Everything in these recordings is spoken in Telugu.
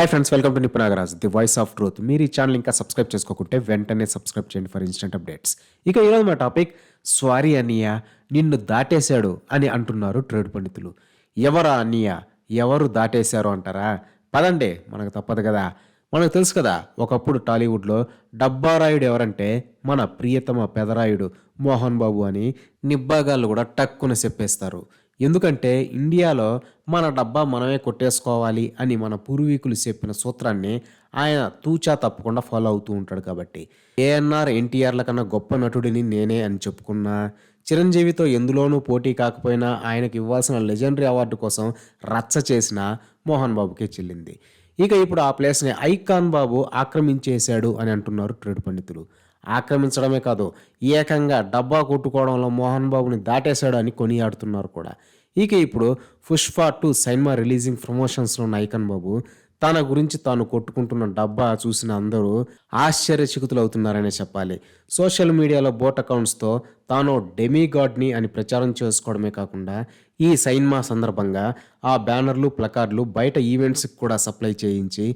Hi friends welcome to Nipunagaraj the voice of truth మీరు ఈ ఛానల్ ఇంకా సబ్స్క్రైబ్ చేసుకోకుంటే వెంటనే సబ్స్క్రైబ్ చేయండి ఫర్ ఇన్స్టెంట్ అప్డేట్స్ ఇక ఈరోజు మా టాపిక్ స్వారీ అన్నయ్య నిన్ను దాటేశాడు అని అంటున్నారు ట్రేడ్ పండితులు. ఎవరా అన్నయ్య ఎవరు దాటేశారు అంటారా? పదండి మనకు తప్పదు కదా. మనకు తెలుసు కదా ఒకప్పుడు టాలీవుడ్లో డబ్బారాయుడు ఎవరంటే మన ప్రియతమ పెదరాయుడు మోహన్ బాబు అని నిబ్బాగాళ్ళు కూడా టక్కున చెప్పేస్తారు. ఎందుకంటే ఇండియాలో మన డబ్బా మనమే కొట్టేసుకోవాలి అని మన పూర్వీకులు చెప్పిన సూత్రాన్ని ఆయన తూచా తప్పకుండా ఫాలో అవుతూ ఉంటాడు కాబట్టి. ఏఎన్ఆర్ ఎన్టీఆర్ల కన్నా గొప్ప నటుడిని నేనే అని చెప్పుకున్నా. చిరంజీవితో ఎందులోనూ పోటీ కాకపోయినా ఆయనకి ఇవ్వాల్సిన లెజెండరీ అవార్డు కోసం రచ్చ చేసిన మోహన్ బాబుకే చెల్లింది. ఇక ఇప్పుడు ఆ ప్లేస్ని ఐకాన్ బాబు ఆక్రమించేశాడు అని అంటున్నారు ట్రేడ్ పండితులు. ఆక్రమించడమే కాదు ఏకంగా డబ్బా కొట్టుకోవడంలో మోహన్ బాబుని దాటేశాడు అని కొనియాడుతున్నారు కూడా. ఇక ఇప్పుడు పుష్ప టూ సినిమా రిలీజింగ్ ప్రమోషన్స్లో ఉన్న బాబు తన గురించి తాను కొట్టుకుంటున్న డబ్బా చూసిన అందరూ ఆశ్చర్యచకితులు అవుతున్నారనే చెప్పాలి. సోషల్ మీడియాలో బోట్ అకౌంట్స్తో తాను డెమీగాడ్ని అని ప్రచారం చేసుకోవడమే కాకుండా ఈ సైన్మా సందర్భంగా ఆ బ్యానర్లు ప్లకార్డులు బయట ఈవెంట్స్కి కూడా సప్లై చేయించి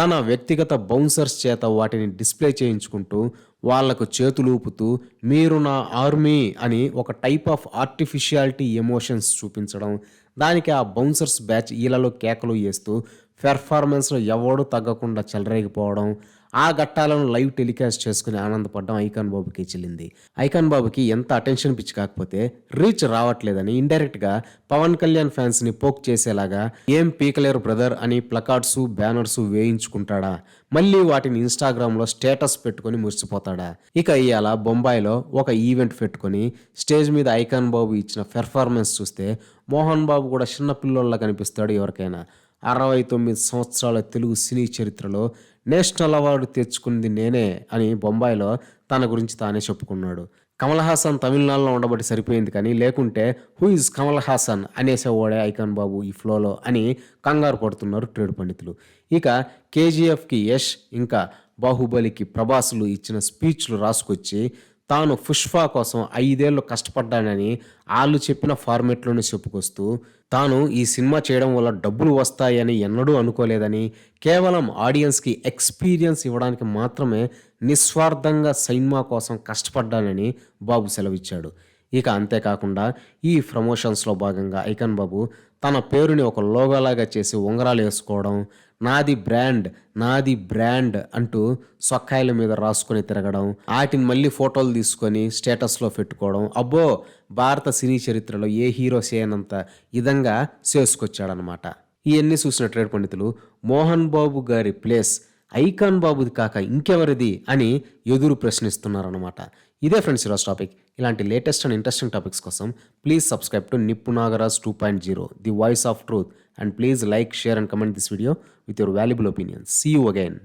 తన వ్యక్తిగత బౌన్సర్స్ చేత వాటిని డిస్ప్లే చేయించుకుంటూ వాళ్ళకు చేతులూపుతూ మీరు నా ఆర్మీ అని ఒక టైప్ ఆఫ్ ఆర్టిఫిషియాలిటీ ఎమోషన్స్ చూపించడం దానికి ఆ బౌన్సర్స్ బ్యాచ్ ఈలలో కేకలు వేస్తూ పెర్ఫార్మెన్స్లో ఎవడూ తగ్గకుండా చెలరేగిపోవడం ఆ ఘట్టాలను లైవ్ టెలికాస్ట్ చేసుకుని ఆనందపడడం ఐకాన్ బాబుకి చెల్లింది. ఐకాన్ బాబుకి ఎంత అటెన్షన్ పిచ్చి కాకపోతే రీచ్ రావట్లేదని ఇండైరెక్ట్గా పవన్ కళ్యాణ్ ఫ్యాన్స్ని పోక్ చేసేలాగా ఏం పీకలేరు బ్రదర్ అని ప్లకార్డ్స్ బ్యానర్స్ వేయించుకుంటాడా? మళ్ళీ వాటిని ఇన్స్టాగ్రామ్లో స్టేటస్ పెట్టుకుని మురిసిపోతాడా? ఇక ఇవాళ బొంబాయిలో ఒక ఈవెంట్ పెట్టుకొని స్టేజ్ మీద ఐకాన్ బాబు ఇచ్చిన పెర్ఫార్మెన్స్ చూస్తే మోహన్ బాబు కూడా చిన్న పిల్లోళ్ళ కనిపిస్తాడు ఎవరికైనా. అరవై తొమ్మిది సంవత్సరాల తెలుగు సినీ చరిత్రలో నేషనల్ అవార్డు తెచ్చుకుంది నేనే అని బొంబాయిలో తన గురించి తానే చెప్పుకున్నాడు. కమల్ హాసన్ తమిళనాడులో ఉండబట్టి సరిపోయింది కానీ లేకుంటే హూ ఇస్ కమల్ హాసన్ అనేసేవాడే ఐకాన్ బాబు ఈ ఫ్లోలో అని కంగారు పడుతున్నారు ట్రేడ్ పండితులు. ఇక కేజీఎఫ్కి యష్ ఇంకా బాహుబలికి ప్రభాసులు ఇచ్చిన స్పీచ్లు రాసుకొచ్చి తాను పుష్ప కోసం ఐదేళ్ళు కష్టపడ్డానని వాళ్ళు చెప్పిన ఫార్మెట్లోనే చెప్పుకొస్తూ తాను ఈ సినిమా చేయడం వల్ల డబ్బులు వస్తాయని ఎన్నడూ అనుకోలేదని కేవలం ఆడియన్స్కి ఎక్స్పీరియన్స్ ఇవ్వడానికి మాత్రమే నిస్వార్థంగా సినిమా కోసం కష్టపడ్డానని బాబు సెలవిచ్చాడు. ఇక అంతేకాకుండా ఈ ప్రమోషన్స్లో భాగంగా ఐకన్ బాబు తన పేరుని ఒక లోగోలాగా చేసి ఉంగరాలు వేసుకోవడం నాది బ్రాండ్ నాది బ్రాండ్ అంటూ సొక్కాయల మీద రాసుకొని తిరగడం వాటిని మళ్ళీ ఫోటోలు తీసుకొని స్టేటస్లో పెట్టుకోవడం అబ్బో భారత సినీ చరిత్రలో ఏ హీరో చేయనంత విధంగా చేసుకొచ్చాడనమాట ఇవన్నీ చూసిన ట్రేడ్ పండితులు మోహన్ బాబు గారి ప్లేస్ ఐకాన్ బాబుది కాక ఇంకెవరిది అని ఎదురు ప్రశ్నిస్తున్నారనమాట ఇదే ఫ్రెండ్స్ ఈరోజు టాపిక్. ఇలాంటి లేటెస్ట్ అండ్ ఇంట్రెస్టింగ్ టాపిక్స్ కోసం please subscribe to Nippunagaraj two point zero the voice of truth. And please like share and comment this video with your valuable opinion see you again